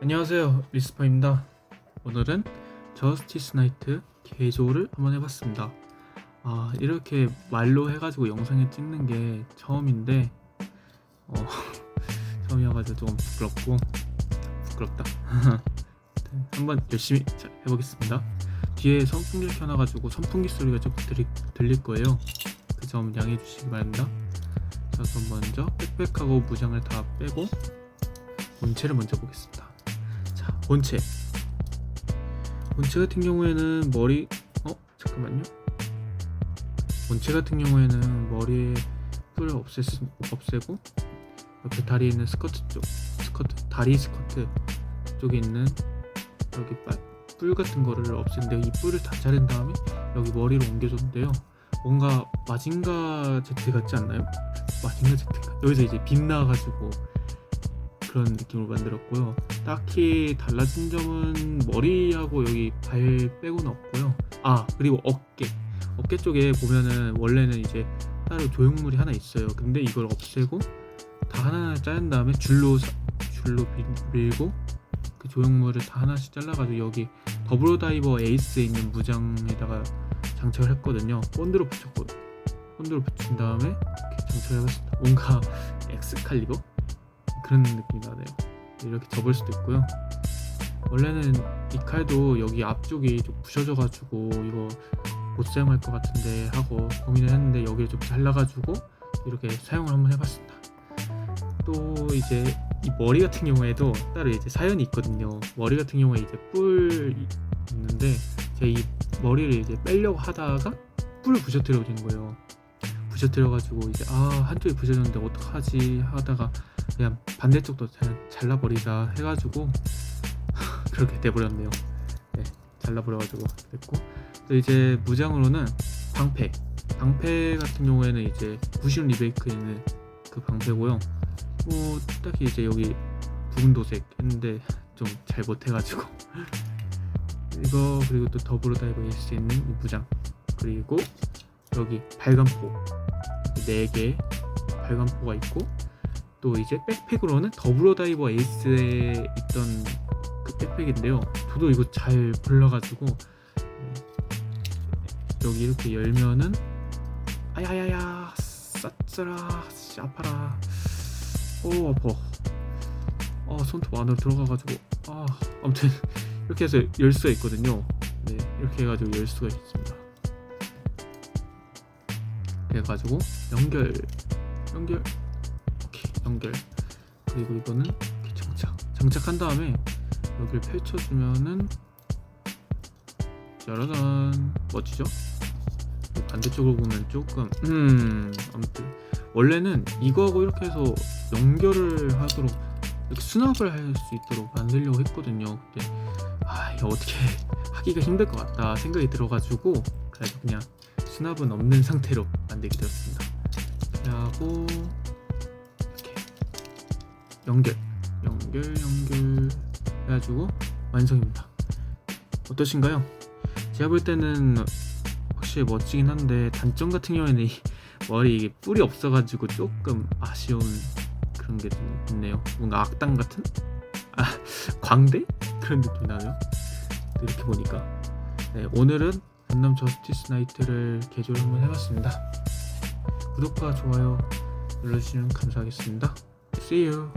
안녕하세요. 리스퍼입니다. 오늘은 저스티스 나이트 개조를 한번 해봤습니다. 아 이렇게 말로 해가지고 영상에 찍는 게 처음인데 어, 처음이어가지고 조금 부끄럽고 부끄럽다. 네, 한번 열심히 자, 해보겠습니다. 뒤에 선풍기를 켜놔가지고 선풍기 소리가 조금 들리, 들릴 거예요. 그 점 양해해 주시기 바랍니다. 자 그럼 먼저 빽빽하고 무장을 다 빼고 본체를 먼저 보겠습니다 자, 본체. 본체 같은 경우에는 머리, 어, 잠깐만요. 본체 같은 경우에는 머리에 뿔을 없애, 없애고, 옆에 다리에 있는 스커트 쪽, 스커트, 다리 스커트 쪽에 있는 여기 빠- 뿔 같은 거를 없앤데 이 뿔을 다 자른 다음에 여기 머리로 옮겨줬는데요. 뭔가 마징가 제트 같지 않나요? 마징가 제트가 여기서 이제 빛나가지고 그런 느낌으로 만들었고요. 딱히 달라진 점은 머리하고 여기 발 빼고는 없고요. 아 그리고 어깨 어깨 쪽에 보면은 원래는 이제 따로 조형물이 하나 있어요. 근데 이걸 없애고 다 하나하나 자른 다음에 줄로 사- 줄로 밀- 밀고 그 조형물을 다 하나씩 잘라가지고 여기 더블로 다이버 에이스에 있는 무장에다가 장착을 했거든요. 본드로 붙였고 본드로 붙인 다음에 이렇게 장착을 해봤습니다. 뭔가 엑스칼리버 그런 느낌이 나네요. 이렇게 접을 수도 있고요. 원래는 이 칼도 여기 앞쪽이 좀 부셔져가지고 이거 못 사용할 것 같은데 하고 고민을 했는데 여기를 좀 잘라가지고 이렇게 사용을 한번 해봤습니다. 또 이제 이 머리 같은 경우에도 따로 이제 사연이 있거든요. 머리 같은 경우에 이제 뿔 있는데 제가 이 머리를 이제 빼려고 하다가 뿔을 부셔뜨려 버린 거예요. 부셔뜨려가지고 이제 아 한쪽이 부셔졌는데 어떡하지 하다가 그냥 반대쪽도 잘라버리자 해가지고 그렇게 돼버렸네요. 네, 잘라버려가지고 됐고. 또 이제 무장으로는 방패. 방패 같은 경우에는 이제 부신 리베이크에 있는 그 방패고요. 뭐 딱히 이제 여기 붉은 도색 했는데 좀 잘 못해가지고. 이거 그리고 또 더블로 다이버 에이스 있는 이 무장. 그리고 여기 발간포 4개 발간포가 있고 또 이제 백팩으로는 더블로 다이버 에이스에 있던 그 백팩인데요. 저도 이거 잘 골라가지고 네. 여기 이렇게 열면은 아야야야 싸짜라 씨, 아파라 오 아파 아 손톱 안으로 들어가가지고 아 아무튼 이렇게 해서 열 수가 있거든요. 네 이렇게 해가지고 열 수가 있습니다. 그래가지고 연결 연결 오케이 연결. 그리고 이거는 이렇게 장착. 장착한 다음에 여기를 펼쳐주면은 짜라잔. 멋지죠? 반대쪽으로 보면 조금 음 아무튼. 원래는 이거하고 이렇게 해서 연결을 하도록 이렇게 수납을 할 수 있도록 만들려고 했거든요 근데 아 이거 어떻게 하기가 힘들 것 같다 생각이 들어가지고 그래서 그냥 수납은 없는 상태로 만들게 되었습니다 하고 이렇게 연결 연결 연결 해가지고 완성입니다 어떠신가요? 제가 볼 때는 확실히 멋지긴 한데 단점 같은 경우에는 이 머리 뿔이 없어가지고 조금 아쉬운 그런 게 좀 있네요 뭔가 악당 같은? 아 광대? 그런 느낌이 나네요 이렇게 보니까 네, 오늘은 건담 저스티스 나이트를 개조를 한번 해봤습니다 구독과 좋아요 눌러주시면 감사하겠습니다. See you